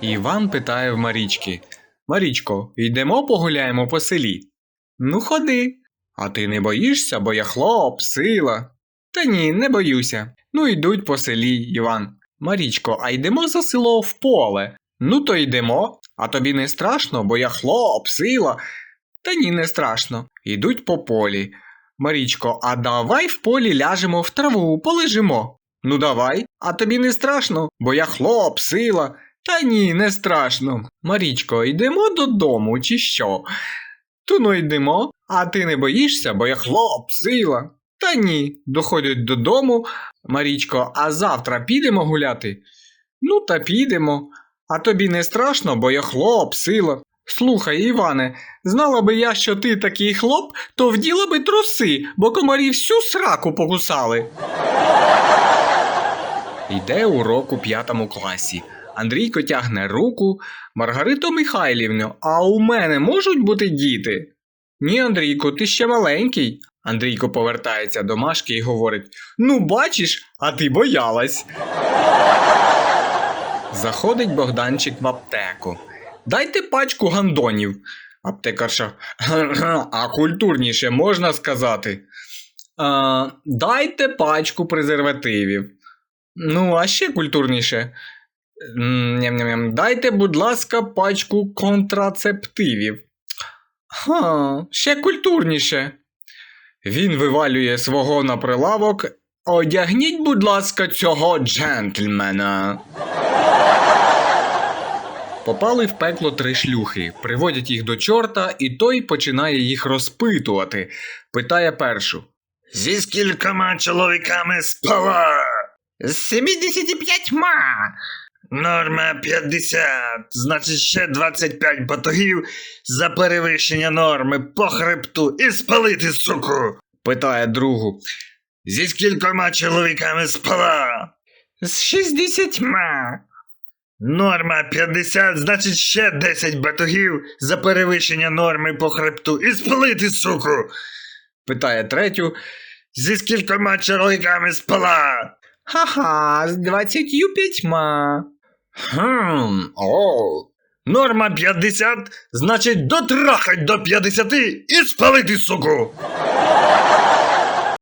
Іван питає в Марічки: Марічко, йдемо погуляємо по селі. Ну, ходи. А ти не боїшся, бо я хлоп, сила. Та ні, не боюся. Ну, йдуть по селі, Іван. Марічко, а йдемо за село в поле. Ну, то йдемо. А тобі не страшно, бо я хлоп, сила. Та ні, не страшно. Йдуть по полі. Марічко, а давай в полі ляжемо в траву, полежимо. Ну давай, а тобі не страшно, бо я хлоп, сила. Та ні, не страшно. Марічко, йдемо додому, чи що? То ну йдемо, а ти не боїшся, бо я хлоп, сила. Та ні, доходять додому. Марічко, а завтра підемо гуляти? Ну, та підемо. А тобі не страшно, бо я хлоп, сила. Слухай, Іване, знала би я, що ти такий хлоп, то вділа би труси, бо комарі всю сраку покусали. Йде урок у п'ятому класі. Андрійко тягне руку. Маргарито Михайлівно, а у мене можуть бути діти? Ні, Андрійко, ти ще маленький. Андрійко повертається до Машки і говорить: Ну, бачиш, а ти боялась. Заходить Богданчик в аптеку. Дайте пачку гандонів. Аптекарша. А культурніше можна сказати. А, дайте пачку презервативів. Ну, а ще культурніше. Ням-ням-ням. Дайте, будь ласка, пачку контрацептивів. Ха, ще культурніше. Він вивалює свого на прилавок. Одягніть, будь ласка, цього джентльмена. Попали в пекло три шлюхи, приводять їх до чорта, і той починає їх розпитувати. Питає першу. Зі скількома чоловіками спала? З 75 Норма 50, значить ще 25 батогів за перевищення норми по хребту і спалити, суку. питає другу. Зі скількома чоловіками спала? З 60 Норма 50, значить ще 10 батогів за перевищення норми по хребту і спалити, суку. питає третю. Зі скількома чоловіками спала? Ха-ха, з 25 Хм, о. Норма 50, значить дотрахать до 50 і спалити, суку.